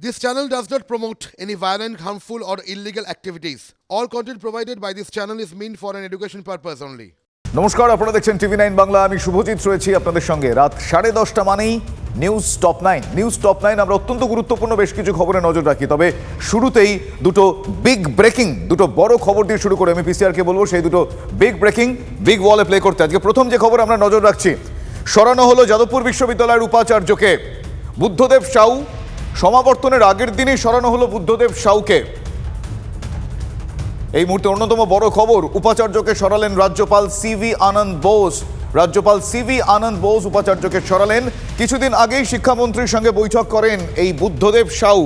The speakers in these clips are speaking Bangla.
This channel does not promote any violent, harmful, or illegal activities. All content provided by this channel is meant for an education purpose only. নমস্কার আপনারা দেখছেন টিভি নাইন বাংলা। আমি শুভজিৎ রয়েছি আপনাদের সঙ্গে। রাত সাড়ে দশটা মানেই news top nine news top nine আমরা অত্যন্ত গুরুত্বপূর্ণ বেশ কিছু খবরে নজর রাখি। তবে শুরুতেই দুটো বিগ ব্রেকিং দুটো বড় খবর দিয়ে শুরু করে আমি পিসিআরকে বলব। সেই দুটো বিগ ব্রেকিং বিগ ওয়ালে প্লে করতে। আজকে প্রথম যে খবর আমরা নজর রাখছি সরানো হলো যাদবপুর বিশ্ববিদ্যালয়ের উপাচার্যকে। বুদ্ধদেব সাউ সমাবর্তনের আগের দিনই সরানো হলো বুদ্ধদেব সাউকে। এই মুহূর্তে অন্যতম বড় খবর, উপাচার্যকে সরালেন রাজ্যপাল সিভি আনন্দ বোস। রাজ্যপাল সিভি আনন্দ বোস উপাচার্যকে সরালেন। কিছুদিন আগেই শিক্ষামন্ত্রীর সঙ্গে বৈঠক করেন এই বুদ্ধদেব সাউ।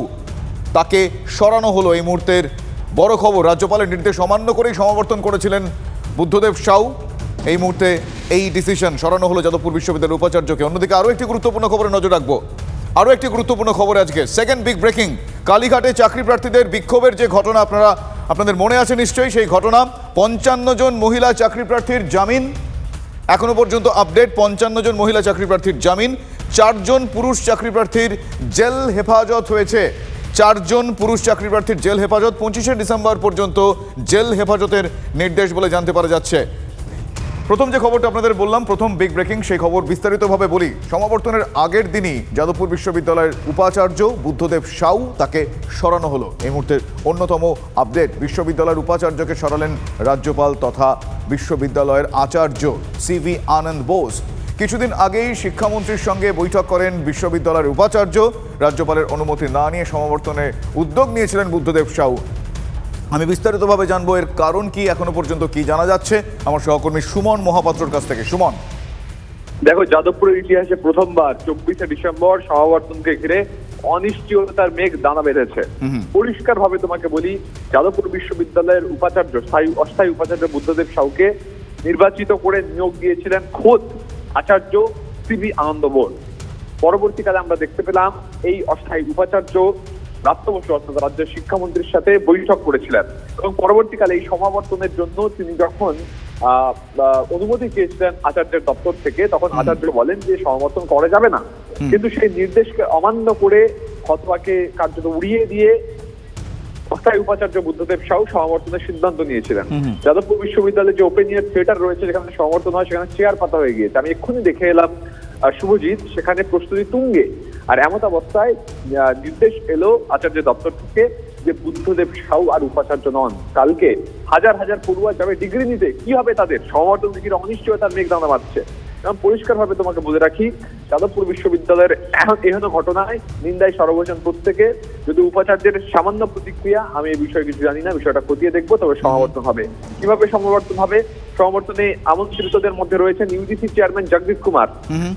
তাকে সরানো হলো এই মুহূর্তের বড় খবর। রাজ্যপালের নির্দেশ অমান্য করেই সমাবর্তন করেছিলেন বুদ্ধদেব সাউ। এই মুহূর্তে এই ডিসিশন সরানো হলো যাদবপুর বিশ্ববিদ্যালয়ের উপাচার্যকে। অন্যদিকে আরও একটি গুরুত্বপূর্ণ খবরে নজর রাখব। আরও একটি গুরুত্বপূর্ণ খবর আজকে। সেকেন্ড বিগ ব্রেকিং কালীঘাটে চাকরি প্রার্থীদের বিক্ষোভের যে ঘটনা আপনারা, আপনাদের মনে আছে নিশ্চয়ই সেই ঘটনা? পঞ্চান্ন জন মহিলা চাকরি প্রার্থীর জামিন। এখনও পর্যন্ত আপডেট পঞ্চান্ন জন মহিলা চাকরি প্রার্থীর জামিন। চারজন পুরুষ চাকরি প্রার্থীর জেল হেফাজত হয়েছে। চারজন পুরুষ চাকরি প্রার্থীর জেল হেফাজত, পঁচিশে ডিসেম্বর পর্যন্ত জেল হেফাজতের নির্দেশ বলে জানতে পারা যাচ্ছে। প্রথম যে খবরটা আপনাদের বললাম, প্রথম বিগ ব্রেকিং সেই খবর বিস্তারিতভাবে বলি। সমাবর্তনের আগের দিনই যাদবপুর বিশ্ববিদ্যালয়ের উপাচার্য বুদ্ধদেব সাউ তাকে সরানো হলো। এই মুহূর্তের অন্যতম আপডেট বিশ্ববিদ্যালয়ের উপাচার্যকে সরালেন রাজ্যপাল তথা বিশ্ববিদ্যালয়ের আচার্য সিভি আনন্দ বোস। কিছুদিন আগেই শিক্ষামন্ত্রীর সঙ্গে বৈঠক করেন বিশ্ববিদ্যালয়ের উপাচার্য। রাজ্যপালের অনুমতি না নিয়ে সমাবর্তনে উদ্যোগ নিয়েছিলেন বুদ্ধদেব সাউ। আমি বিস্তারিতভাবে জানব এর কারণ কি এখনও পর্যন্ত কি জানা যাচ্ছে। আমার সহকর্মী সুমন মহাপাত্রর কাছ থেকে। সুমন। দেখো যাদবপুরের ইতিহাসে প্রথমবার চব্বিশে ডিসেম্বর সমাবর্তনকে ঘিরে অনিশ্চয়তার মেঘ দানা বেঁধেছে। পরিষ্কার ভাবে তোমাকে বলি যাদবপুর বিশ্ববিদ্যালয়ের উপাচার্য স্থায়ী অস্থায়ী উপাচার্য বুদ্ধদেব সাউকে নির্বাচিত করে নিয়োগ দিয়েছিলেন খোদ আচার্য সিবি আনন্দ বোস। পরবর্তীকালে আমরা দেখতে পেলাম এই অস্থায়ী উপাচার্য রাষ্ট্র বসু অর্থাৎ রাজ্যের শিক্ষামন্ত্রীর সাথে বৈঠক করেছিলেন। এবং পরবর্তীকালে এই সমাবর্তনের জন্য তিনি যখন অনুমতি চেয়েছিলেন আচার্যের দপ্তর থেকে তখন আচার্য বলেন যে সমাবর্তন করা যাবে না। কিন্তু সেই নির্দেশকে অমান্য করে ফতোয়াকে কার্যত উড়িয়ে দিয়ে অস্থায়ী উপাচার্য বুদ্ধদেব সাউ সমাবর্তনের সিদ্ধান্ত নিয়েছিলেন। যাদবপুর বিশ্ববিদ্যালয়ে যে ওপেন ইয়ার থিয়েটার রয়েছে যেখানে সমাবর্তন হয় সেখানে চেয়ার পাতা হয়ে গিয়েছে। আমি এক্ষুনি দেখে এলাম আহ, শুভজিৎ সেখানে প্রস্তুতি তুঙ্গে। আর এমত অবস্থায় নির্দেশ এলো আচার্য দপ্তর থেকে যে বুদ্ধদেব সাউ আর উপাচার্য নন। কালকে হাজার হাজার পড়ুয়া যাবে ডিগ্রি নিতে। কি হবে তাদের? সমাবর্তন ডিগ্রির অনিশ্চয়তার মেঘ দানা বাঁধছে। এবং পরিষ্কার ভাবে তোমাকে বলে রাখি যাদবপুর বিশ্ববিদ্যালয়ের এহ- এহেন ঘটনায় নিন্দায় সর্বজন প্রত্যেকে যদি উপাচার্যের সামান্য প্রতিক্রিয়া আমি এই বিষয়ে কিছু জানি না বিষয়টা খতিয়ে দেখব তবে সমাবর্তন হবে। কীভাবে সমাবর্তন হবে? সমাবর্তনে আমন্ত্রিতদের মধ্যে রয়েছেন ইউজিসি চেয়ারম্যান জগদীশ কুমার।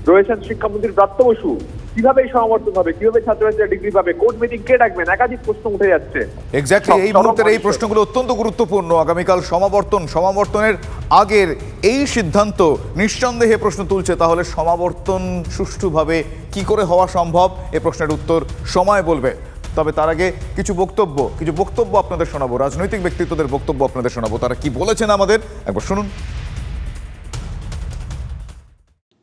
রয়েছেন শিক্ষামন্ত্রী ব্রাত্য বসু। কীভাবে এই সমাবর্তন হবে? কীভাবে ছাত্রছাত্রীরা ডিগ্রি পাবে? কোর্ট মিটিং কে ডাকবেন? একাধিক প্রশ্ন উঠে যাচ্ছে। এক্স্যাক্টলি এই মুহূর্তের এই প্রশ্নগুলো অত্যন্ত গুরুত্বপূর্ণ। আগামীকাল সমাবর্তন সমাবর্তনের আগের এই সিদ্ধান্ত নিঃসন্দেহে প্রশ্ন তুলছে, তাহলে সমাবর্তন সুষ্ঠুভাবে কি করে হওয়া সম্ভব? এ প্রশ্নের উত্তর সময় বলবে। তবে তার আগে কিছু বক্তব্য কিছু বক্তব্য আপনাদের শোনাবো। রাজনৈতিক ব্যক্তিত্বদের বক্তব্য আপনাদের শোনাবো। তারা কি বলেছেন আমাদের? একবার শুনুন।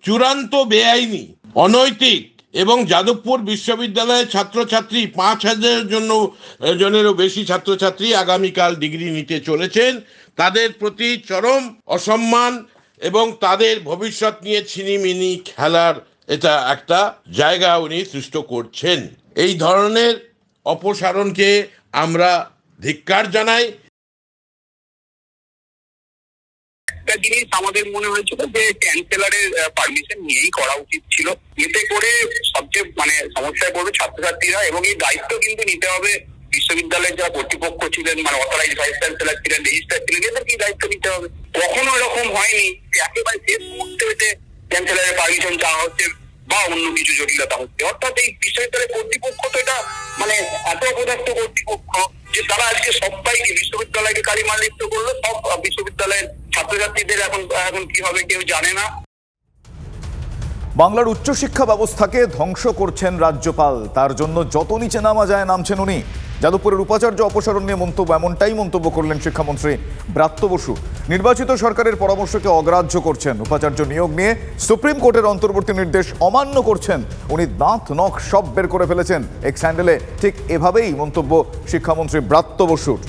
চূড়ান্ত বেআইনি, অনৈতিক এবং যাদবপুর বিশ্ববিদ্যালয়ের ছাত্রছাত্রী পাঁচ হাজারের জন্য জনেরও বেশি ছাত্রছাত্রী আগামীকাল ডিগ্রি নিতে চলেছেন। তাদের প্রতি চরম অসম্মান এবং তাদের ভবিষ্যৎ নিয়ে ছিনিমিনি খেলার এটা একটা জায়গা উনি সৃষ্ট করছেন। এই ধরনের অপসারণকে আমরা ধিক্কার জানাই। একটা জিনিস আমাদের মনে হয়েছিল যে চ্যান্সেলারের পারমিশন নিয়েই করা উচিত ছিল। এতে করে সবচেয়ে মানে সমস্যায় পড়বে ছাত্রছাত্রীরা এবং এই দায়িত্ব কিন্তু নিতে হবে বিশ্ববিদ্যালয়ের যারা কর্তৃপক্ষ ছিলেন মানে অথরাইজ ভাইস চ্যান্সেলার ছিলেন রেজিস্ট্রার ছিলেন, এদের কি দায়িত্ব নিতে হবে? কখনো এরকম হয়নি যে একেবারে শেষ মুহূর্তে হতে চ্যান্সেলারের পারমিশন চাওয়া হচ্ছে। বা অন্য কিছু জটিলতা হচ্ছে। অর্থাৎ এই বিশ্ববিদ্যালয় কর্তৃপক্ষ তো এটা মানে এত অপদার্থ কর্তৃপক্ষ যে তারা আজকে সবাইকে বিশ্ববিদ্যালয়কে কালিমাল লিপ্ত করল, সব বিশ্ববিদ্যালয়ের ছাত্রছাত্রীদের এখন এখন কি হবে কেউ জানে না। বাংলার উচ্চশিক্ষা ব্যবস্থাকে ধ্বংস করছেন রাজ্যপাল। তার জন্য যত নিচে নামা যায়, নামছেন উনি। যাদবপুরের উপাচার্য অপসারণ নিয়ে মন্তব্য, এমনটাই মন্তব্য করলেন শিক্ষামন্ত্রী ব্রাত্য বসু। নির্বাচিত সরকারের পরামর্শকে অগ্রাহ্য করছেন উপাচার্য নিয়োগ নিয়ে। সুপ্রিম কোর্টের অন্তর্বর্তী নির্দেশ অমান্য করছেন। উনি দাঁত, নখ সব বের করে ফেলেছেন। এক্স স্যান্ডেলে ঠিক এভাবেই মন্তব্য শিক্ষামন্ত্রী ব্রাত্য বসুর।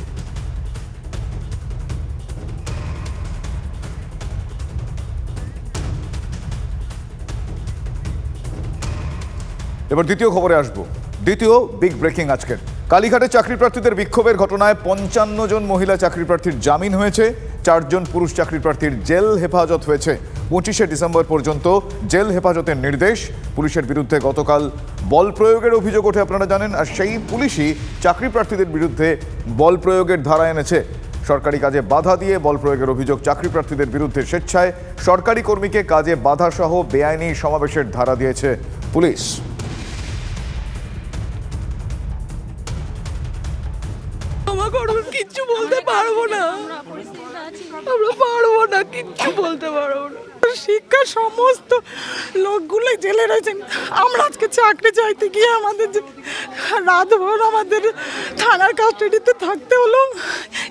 এবার দ্বিতীয় খবরে আসব। দ্বিতীয় বিগ ব্রেকিং আজকের। কালীঘাটে চাকরি প্রার্থীদের বিক্ষোভের ঘটনায় পঞ্চান্ন জন মহিলা চাকরি প্রার্থীর জামিন হয়েছে, চারজন পুরুষ চাকরি প্রার্থীর জেল হেফাজত হয়েছে। পঁচিশে ডিসেম্বর পর্যন্ত জেল হেফাজতের নির্দেশ। পুলিশের বিরুদ্ধে গতকাল বল প্রয়োগের অভিযোগ ওঠে আপনারা জানেন, আর সেই পুলিশই চাকরি প্রার্থীদের বিরুদ্ধে বল প্রয়োগের ধারা এনেছে। সরকারি কাজে বাধা দিয়ে বল প্রয়োগের অভিযোগ চাকরি প্রার্থীদের বিরুদ্ধে স্বেচ্ছায় সরকারি কর্মীকে কাজে বাধা সহ বেআইনি সমাবেশের ধারা দিয়েছে পুলিশ। কিচ্ছু বলতে পারব না। আমরা পারব না কিচ্ছু বলতে পারব না। শিক্ষা সমস্ত লোকগুলো জেলে রয়েছেন। আমরা আজকে চাকরি চাইতে গিয়ে আমাদের যে রাতভর আমাদের থানার কাস্টাডিতে থাকতে হলো।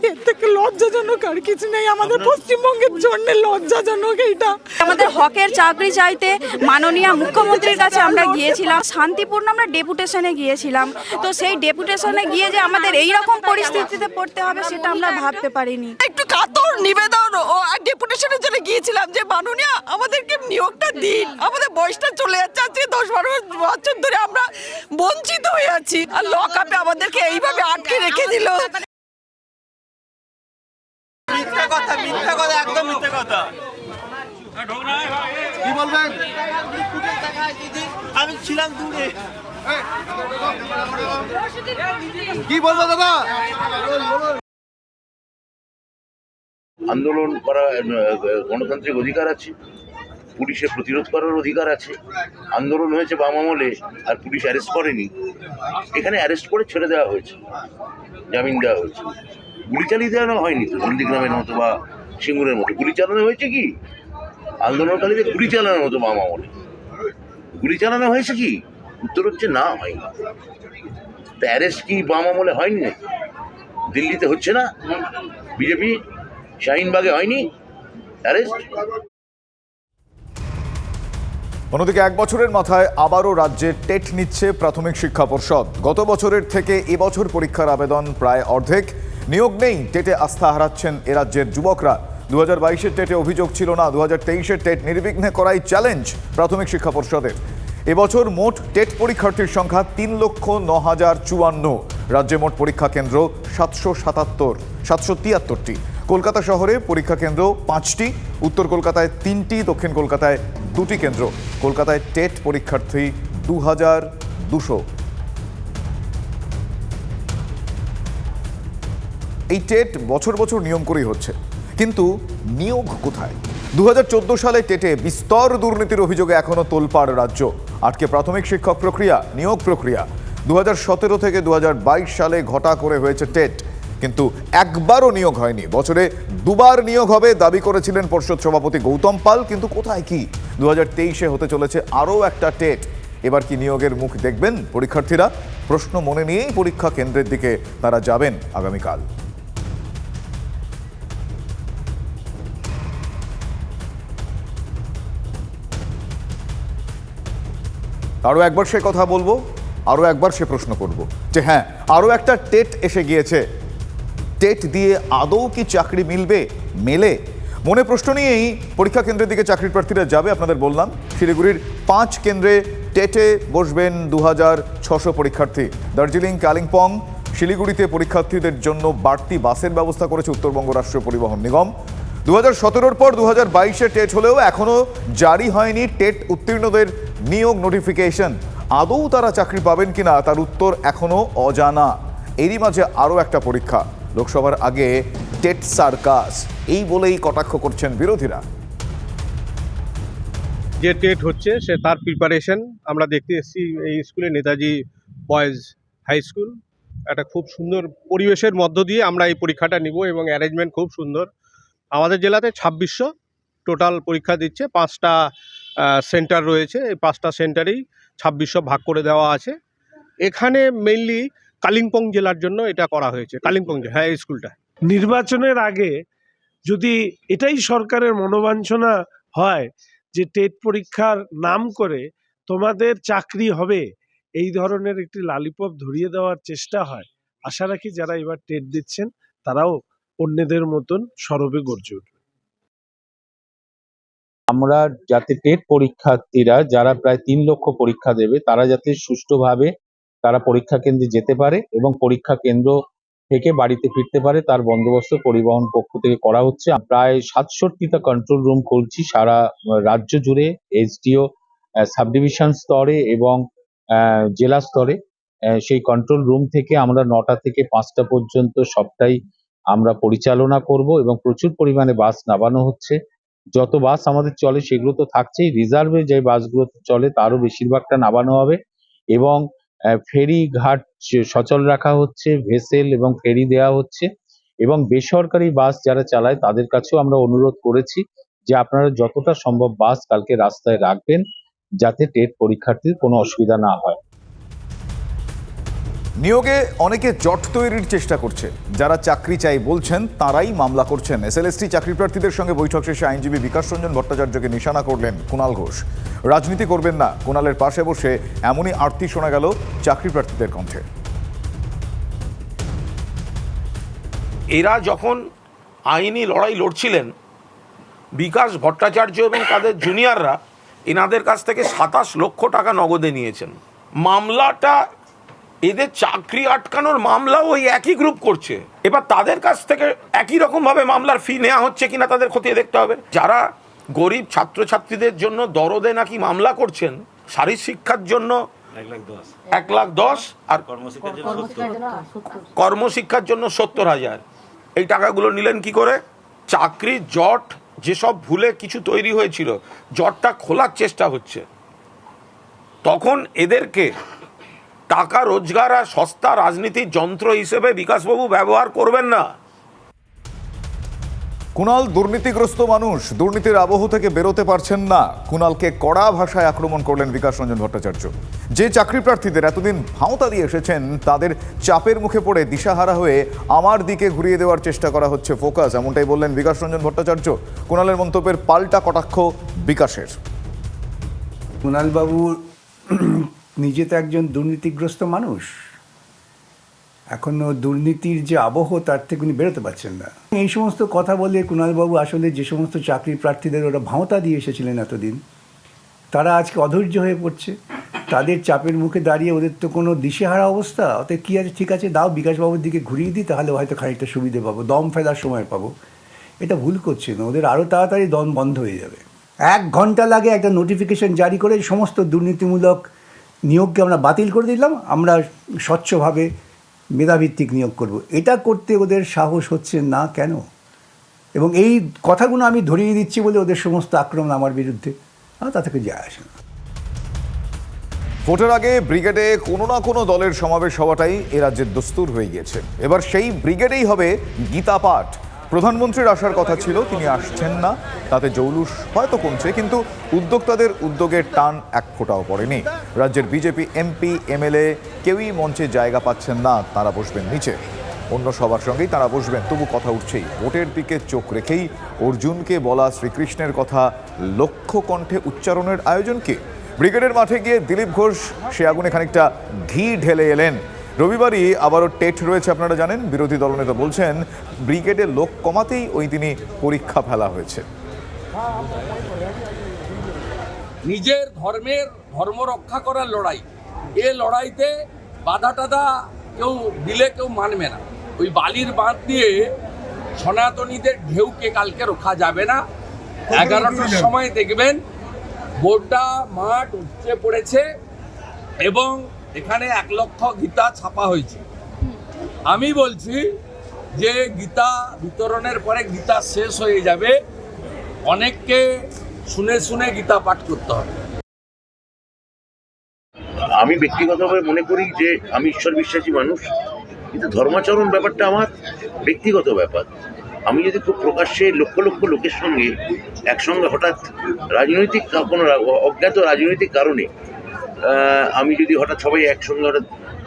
এর থেকে লজ্জাজনক আর কিছু নেই। আমাদের পশ্চিমবঙ্গের জন্য লজ্জাজনক এইটা। আমাদের হকের চাকরি চাইতে মাননীয় মুখ্যমন্ত্রীর কাছে আমরা গিয়েছিলাম। শান্তিপূর্ণ আমরা ডেপুটেশনে গিয়েছিলাম। তো সেই ডেপুটেশনে গিয়ে যে আমাদের এই রকম পরিস্থিতিতে পড়তে হবে সেটা আমরা ভাবতে পারিনি। একটু কাতর নিবেদন ও ডেপুটেশনের জন্য গিয়েছিলাম যে মাননীয় আমাদেরকে নিয়োগটা দিন। আমাদের বয়সটা চলে যাচ্ছে আজকে দশ বারো বছর ধরে আমরা বঞ্চিত হয়ে আছি। আর লক আপে আমাদেরকে এইভাবে আটকে রেখে দিল। মিথ্যা কথা মিথ্যা কথা একদম মিথ্যা কথা। কি বলবেন? আমি ছিলাম দূরে। কি বলব দাদা? আন্দোলন করা গণতান্ত্রিক অধিকার আছে পুলিশের প্রতিরোধ করার অধিকার আছে, আন্দোলন হয়েছে বাম আমলে আর পুলিশ অ্যারেস্ট করেনি। এখানে অ্যারেস্ট করে ছেড়ে দেওয়া হয়েছে, জামিন দেওয়া হয়েছে। গুলি চালিয়ে দেওয়ানো হয়নি তো, নন্দীগ্রামের মতো বা সিঙ্গুরের মতো। গুলি চালানো হয়েছে কি? আন্দোলনকারীদের গুলি চালানোর মতো বাম আমলে। গুলি চালানো হয়েছে কি? উত্তর হচ্ছে না, হয়নি। তা অ্যারেস্ট কি বাম আমলে হয়নি দিল্লিতে হচ্ছে না? বিজেপি শাহিনবাগে হয়নি? অন্যদিকে এক বছরের মাথায় আবারও রাজ্যে টেট নিচ্ছে প্রাথমিক শিক্ষা পর্ষদ। গত বছরের থেকে এবছর পরীক্ষার আবেদন প্রায় অর্ধেক। নিয়োগ নেই, টেটে আস্থা হারাচ্ছেন এ রাজ্যের যুবকরা। দু হাজার বাইশের টেটে অভিযোগ ছিল না দু হাজার তেইশের টেট নির্বিঘ্নে করাই চ্যালেঞ্জ প্রাথমিক শিক্ষা পর্ষদের। এবছর মোট টেট পরীক্ষার্থীর সংখ্যা তিন লক্ষ ন হাজার চুয়ান্ন। রাজ্যে মোট পরীক্ষা কেন্দ্র সাতশো সাতাত্তর, সাতশো তিয়াত্তরটি। কলকাতা শহরে পরীক্ষা কেন্দ্র পাঁচটি, উত্তর কলকাতায় তিনটি, দক্ষিণ কলকাতায় দুটি কেন্দ্র। কলকাতায় টেট পরীক্ষার্থী দু হাজার দুশো। এই টেট বছর বছর নিয়ম করেই হচ্ছে। কিন্তু নিয়োগ কোথায়? দু হাজার চোদ্দ সালে টেটে বিস্তর দুর্নীতির অভিযোগে এখনও তোলপাড় রাজ্য। আটকে প্রাথমিক শিক্ষক প্রক্রিয়া, নিয়োগ প্রক্রিয়া। দু হাজার সতেরো থেকে দু হাজার বাইশ সালে ঘটা করে হয়েছে টেট। কিন্তু একবারও নিয়োগ হয়নি। বছরে দুবার নিয়োগ হবে দাবি করেছিলেন পর্ষদ সভাপতি গৌতম পাল, কিন্তু কোথায় কি? দু তেইশে হতে চলেছে আরও একটা টেট। এবার কি নিয়োগের মুখ দেখবেন পরীক্ষার্থীরা? প্রশ্ন মনে নিয়েই পরীক্ষা কেন্দ্রের দিকে তারা যাবেন আগামীকাল। আরও একবার সে কথা বলব, আরও একবার সে প্রশ্ন করব যে হ্যাঁ আরও একটা টেট এসে গিয়েছে। টেট দিয়ে আদৌ কি চাকরি মিলবে? মেলে? মনে প্রশ্ন নিয়েই পরীক্ষা কেন্দ্রের দিকে চাকরি প্রার্থীরা যাবে, আপনাদের বললাম। শিলিগুড়ির পাঁচ কেন্দ্রে টেটে বসবেন দু হাজার ছশো পরীক্ষার্থী। দার্জিলিং, কালিম্পং, শিলিগুড়িতে পরীক্ষার্থীদের জন্য বাড়তি বাসের ব্যবস্থা করেছে উত্তরবঙ্গ রাষ্ট্রীয় পরিবহন নিগম। দু হাজার সতেরোর পর দু হাজার বাইশে টেট হলেও এখনও জারি হয়নি টেট উত্তীর্ণদের নিয়োগ নোটিফিকেশন। আদৌ তারা চাকরি পাবেন কিনা তার উত্তর এখনও অজানা। এরই মাঝে আরও একটা পরীক্ষা। লোকসভার আগে টেট সার্কাস, এই বলেই কটাক্ষ করছেন বিরোধীরা। যে টেট হচ্ছে, সে তার প্রিপারেশন আমরা দেখতে এসেছি এই স্কুলে, নেতাজি বয়েজ হাই স্কুল একটা খুব সুন্দর পরিবেশের মধ্য দিয়ে আমরা এই পরীক্ষাটা নিব এবং অ্যারেঞ্জমেন্ট খুব সুন্দর। আমাদের জেলাতে ছাব্বিশশো টোটাল পরীক্ষা দিচ্ছে, পাঁচটা সেন্টার রয়েছে, এই পাঁচটা সেন্টারেই ছাব্বিশশো ভাগ করে দেওয়া আছে। এখানে মেইনলি কালিম্পং জেলার জন্য এটা করা হয়েছে। কালিম্পং জেলা হ্যাঁ এই স্কুলটা। নির্বাচনের আগে যদি এটাই সরকারের মনোবাঞ্ছনা হয় যে টেট পরীক্ষার নাম করে তোমাদের চাকরি হবে এই ধরনের একটি লালিপপ ধরিয়ে দেওয়ার চেষ্টা হয় আশা রাখি যারা এবার টেট দিচ্ছেন তারাও অন্যদের মতন সরবে গর্জে উঠবে। আমরা যাতে টেট পরীক্ষার্থীরা যারা প্রায় তিন লক্ষ পরীক্ষা দেবে তারা যাতে সুষ্ঠুভাবে তারা পরীক্ষা কেন্দ্রে যেতে পারে এবং পরীক্ষা কেন্দ্র থেকে বাড়িতে ফিরতে পারে। তার বন্দোবস্ত পরিবহন পক্ষ থেকে করা হচ্ছে। প্রায় সাতষট্টিটা কন্ট্রোল রুম খুলছি সারা রাজ্য জুড়ে, এসডিও সাব ডিভিশন স্তরে এবং জেলা স্তরে। সেই কন্ট্রোল রুম থেকে আমরা নটা থেকে পাঁচটা পর্যন্ত সবটাই আমরা পরিচালনা করব এবং প্রচুর পরিমাণে বাস নামানো হচ্ছে। যত বাস আমাদের চলে সেগুলো তো থাকছেই। রিজার্ভে যে বাসগুলো চলে তারও বেশিরভাগটা নামানো হবে এবং ফেরি ঘাট সচল রাখা হচ্ছে, ভেসেল এবং ফেরি দেওয়া হচ্ছে এবং বেসরকারি বাস যারা চালায় তাদের কাছেও আমরা অনুরোধ করেছি যে আপনারা যতটা সম্ভব বাস কালকে রাস্তায় রাখবেন যাতে টেট পরীক্ষার্থীর কোনো অসুবিধা না হয়। নিয়োগে অনেকে জট তৈরির চেষ্টা করছে। যারা চাকরি চাই বলছেন, তারাই মামলা করছেন। এসএলএসটি চাকরি প্রার্থীদের সঙ্গে বৈঠক শেষে আইনজীবী বিকাশ রঞ্জন ভট্টাচার্যকে নিশানা করলেন কুণাল ঘোষ। রাজনীতি করবেন না, কুণালের পাশে বসে এমনই আরতি শোনা গেল চাকরি প্রার্থীদের কণ্ঠে। এরা যখন আইনি লড়াই লড়ছিলেন, বিকাশ ভট্টাচার্য এবং তাদের জুনিয়ররা এনাদের কাছ থেকে সাতাশ লক্ষ টাকা নগদে নিয়েছেন। মামলাটা এদের চাকরি আটকানোর মামলাও ওই একই গ্রুপ করছে। এবার তাদের কাছ থেকে একই রকমভাবে মামলার ফি নেওয়া হচ্ছে কিনা তাদের খতিয়ে দেখতে হবে। যারা গরিব ছাত্রছাত্রীদের জন্য দরদে নাকি মামলা করছেন শারীর শিক্ষার জন্য এক লাখ দশ। আর কর্মশিক্ষার জন্য সত্তর হাজার। এই টাকাগুলো নিলেন কি করে? চাকরি জট যেসব ভুলে কিছু তৈরি হয়েছিল জটটা খোলার চেষ্টা হচ্ছে। তখন এদেরকে টাকা রোজগার আর সস্তা রাজনীতির যন্ত্র হিসেবে বিকাশবাবু ব্যবহার করবেন না। কুণাল দুর্নীতিগ্রস্ত মানুষ দুর্নীতির আবহ থেকে বেরোতে পারছেন না। কুণালকে কড়া ভাষায় আক্রমণ করলেন বিকাশ রঞ্জন ভট্টাচার্য। যে চাকরি প্রার্থীদের এতদিন ভাঁওতা দিয়ে এসেছেন তাদের চাপের মুখে পড়ে দিশাহারা হয়ে আমার দিকে ঘুরিয়ে দেওয়ার চেষ্টা করা হচ্ছে ফোকাস এমনটাই বললেন বিকাশ রঞ্জন ভট্টাচার্য। কুণালের মন্তব্যের পাল্টা কটাক্ষ বিকাশের। কুণালবাবু নিজে তো একজন দুর্নীতিগ্রস্ত মানুষ। এখনও দুর্নীতির যে আবহ, তার থেকে উনি বেরোতে পারছেন না। এই সমস্ত কথা বলে কুণালবাবু আসলে যে সমস্ত চাকরি প্রার্থীদের ওরা ভাঁওতা দিয়ে এসেছিলেন এতদিন, তারা আজকে অধৈর্য হয়ে পড়ছে। তাদের চাপের মুখে দাঁড়িয়ে ওদের তো কোনো দিশেহারা অবস্থা। অতএব কী আছে? ঠিক আছে, দাও বিকাশবাবুর দিকে ঘুরিয়ে দিই, তাহলে হয়তো খানিকটা সুবিধে পাবো, দম ফেলার সময় পাবো। এটা ভুল করছে না, ওদের আরও তাড়াতাড়ি দম বন্ধ হয়ে যাবে। এক ঘণ্টা লাগে একটা নোটিফিকেশন জারি করে সমস্ত দুর্নীতিমূলক নিয়োগকে আমরা বাতিল করে দিলাম, আমরা স্বচ্ছভাবে মেধাভিত্তিক নিয়োগ করব। এটা করতে ওদের সাহস হচ্ছে না কেন? এবং এই কথাগুলো আমি ধরিয়ে দিচ্ছি বলে ওদের সমস্ত আক্রমণ আমার বিরুদ্ধে। তা থেকে যায় আসে না। ভোটের আগে ব্রিগেডে কোনো না কোনো দলের সমাবেশ হওয়াটাই এ রাজ্যের দস্তুর হয়ে গিয়েছে। এবার সেই ব্রিগেডেই হবে গীতা পাঠ। প্রধানমন্ত্রীর আসার কথা ছিল, তিনি আসছেন না, তাতে জৌলুস হয়তো কমছে, কিন্তু উদ্যোক্তাদের উদ্যোগের টান এক ফোঁটাও পড়েনি। রাজ্যের বিজেপি এমপি, এমএলএ কেউই মঞ্চে জায়গা পাচ্ছেন না, তারা বসবেন নিচে। অন্য সবার সঙ্গেই তারা বসবেন, তবু কথা উঠছেই। ভোটের দিকে চোখ রেখেই অর্জুনকে বলা শ্রীকৃষ্ণের কথা, লক্ষ্য কণ্ঠে উচ্চারণের আয়োজন কি? ব্রিগেডের মাঠে গিয়ে দিলীপ ঘোষ সে আগুনে খানিকটা ঘি ঢেলে এলেন। রবিবারই আবারও টেট রয়েছে আপনারা জানেন। বিরোধী দলনেতা বলছেন ব্রিগেডের লোক কমাতেই ওই দিনই পরীক্ষা ফেলা হয়েছে। নিজের ধর্মের ধর্ম রক্ষা করার লড়াই। এ লড়াইতে বাধা টাধা কেউ দিলে কেউ মানবে না। ওই বালির বাঁধ দিয়ে সনাতনীদের ঢেউকে কালকে রোখা যাবে না। এগারোটার সময় দেখবেন গোটা মাঠ উপচে পড়েছে এবং এখানে এক লক্ষ গীতা ছাপা হয়েছে। আমি বলছি যে গীতা বিতরণের পরে গীতা শেষ হয়ে যাবে, অনেককে শুনে শুনে গীতা পাঠ করতে হবে। আমি ব্যক্তিগতভাবে মনে করি যে আমি ঈশ্বর বিশ্বাসী মানুষ, কিন্তু ধর্মাচরণ ব্যাপারটা আমার ব্যক্তিগত ব্যাপার। আমি যদি খুব প্রকাশ্যে লক্ষ লক্ষ লোকের সঙ্গে একসঙ্গে হঠাৎ রাজনৈতিক কোনো অজ্ঞাত রাজনৈতিক কারণে আমি যদি হঠাৎ সবাই একসঙ্গে হঠাৎ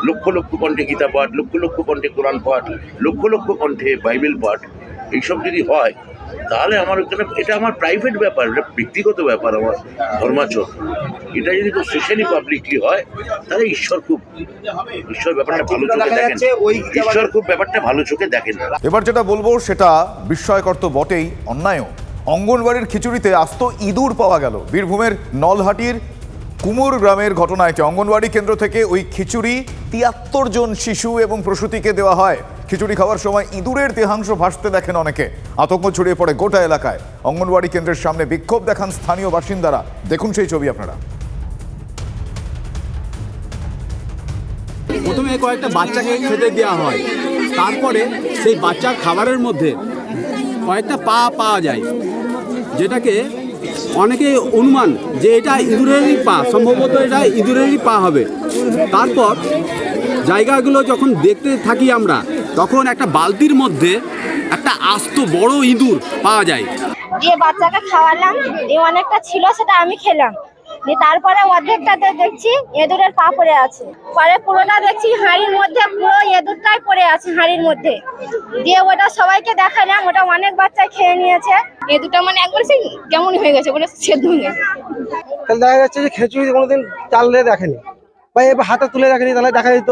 লক্ষ লক্ষ কণ্ঠে গীতা পাঠ লক্ষ লক্ষ কণ্ঠে কোরআন পাঠ লক্ষ লক্ষ কণ্ঠে বাইবেল পাঠ এইসব যদি হয় তাহলে আমার ওখানে এটা আমার প্রাইভেট ব্যাপার এটা ব্যক্তিগত ব্যাপার আমার ধর্মাচরণ। এটা যদি খুব সোশ্যালি পাবলিকলি হয় তাহলে ঈশ্বর খুব ঈশ্বর ব্যাপারটা ভালো চোখে দেখেন। ঈশ্বর খুব ব্যাপারটা ভালো চোখে দেখেন। না এবার যেটা বলব সেটা বিস্ময়কর তো বটেই অন্যায়ও। অঙ্গনবাড়ির খিচুড়িতে আস্ত ইঁদুর পাওয়া গেল। বীরভূমের নলহাটির কুমুর গ্রামের ঘটনা এটি অঙ্গনওয়াড়ি কেন্দ্র থেকে ওই খিচুড়ি তিয়াত্তর জন শিশু এবং প্রসূতিকে দেওয়া হয়? খিচুড়ি খাওয়ার সময় ইঁদুরের দেহাংশ ভাসতে দেখেন অনেকে। আতঙ্ক ছড়িয়ে পড়ে গোটা এলাকায়। অঙ্গনওয়াড়ি কেন্দ্রের সামনে বিক্ষোভ দেখান স্থানীয় বাসিন্দারা। দেখুন সেই ছবি আপনারা। প্রথমে কয়েকটা বাচ্চাকে খেতে দেওয়া হয়। তারপরে সেই বাচ্চার খাবারের মধ্যে কয়েকটা পা পাওয়া যায়, যেটাকে অনেকে অনুমান যে এটা ইঁদুরেরই পা, সম্ভবত এটা ইঁদুরেরই পা হবে। তারপর জায়গাগুলো যখন দেখতে থাকি আমরা, তখন একটা বালতির মধ্যে একটা আস্ত বড় ইঁদুর পাওয়া যায়। দিয়ে বাচ্চাকে খাওয়ালাম দিয়ে অনেকটা ছিল, সেটা আমি খেলাম। দিয়ে তারপরে অর্ধেকটাতে দেখছি এঁদুরের পা পড়ে আছে। পরে পুরোটা দেখছি হাঁড়ির মধ্যে, পুরো এঁদুরটাই পড়ে আছে হাঁড়ির মধ্যে। দিয়ে ওটা সবাইকে দেখালাম, ওটা অনেক বাচ্চা খেয়ে নিয়েছে। এঁদুরটা মানে একবার সেই কেমন হয়ে গেছে, ওটা সেদ্ধ হয়ে গেছে। দেখা যাচ্ছে যে খেঁচুড়ি কোনোদিন চালে দেখেনি। বা এবার হাতে তুলে রাখেনি তাহলে দেখা যেত।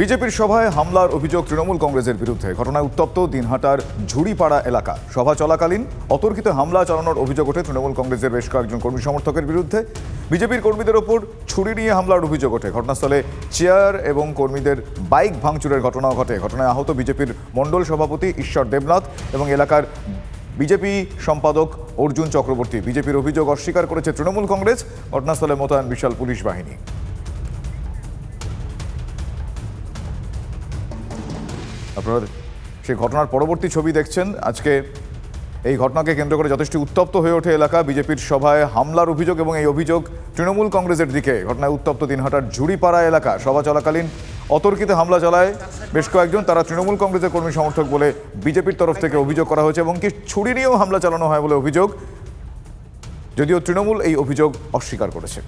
বিজেপির সভায় হামলার অভিযোগ তৃণমূল কংগ্রেসের বিরুদ্ধে। ঘটনায় উত্তপ্ত দিনহাটার ঝুড়িপাড়া এলাকা। সভা চলাকালীন অতর্কিত হামলা চালানোর অভিযোগ ওঠে তৃণমূল কংগ্রেসের বেশ কয়েকজন কর্মী সমর্থকের বিরুদ্ধে। বিজেপির কর্মীদের ওপর ছুরি নিয়ে হামলার অভিযোগ ওঠে। ঘটনাস্থলে চেয়ার এবং কর্মীদের বাইক ভাঙচুরের ঘটনাও ঘটে। ঘটনায় আহত বিজেপির মণ্ডল সভাপতি ঈশ্বর দেবনাথ এবং এলাকার বিজেপি সম্পাদক অর্জুন চক্রবর্তী। বিজেপির অভিযোগ অস্বীকার করেছে তৃণমূল কংগ্রেস। ঘটনাস্থলে মোতায়েন বিশাল পুলিশ বাহিনী। আপনারা সেই ঘটনার পরবর্তী ছবি দেখছেন। আজকে এই ঘটনাকে কেন্দ্র করে যথেষ্ট উত্তপ্ত হয়ে ওঠে এলাকা। বিজেপির সভায় হামলার অভিযোগ এবং এই অভিযোগ তৃণমূল কংগ্রেসের দিকে। ঘটনায় উত্তপ্ত দিনহাটার ঝুড়িপাড়া এলাকা। সভা চলাকালীন অতর্কিতে হামলা চালায় বেশ কয়েকজন। তারা তৃণমূল কংগ্রেসের কর্মী সমর্থক বলে বিজেপির তরফ থেকে অভিযোগ করা হয়েছে এবং কি ছুরি নিয়েও হামলা চালানো হয় বলে অভিযোগ। যদিও তৃণমূল এই অভিযোগ অস্বীকার করেছে।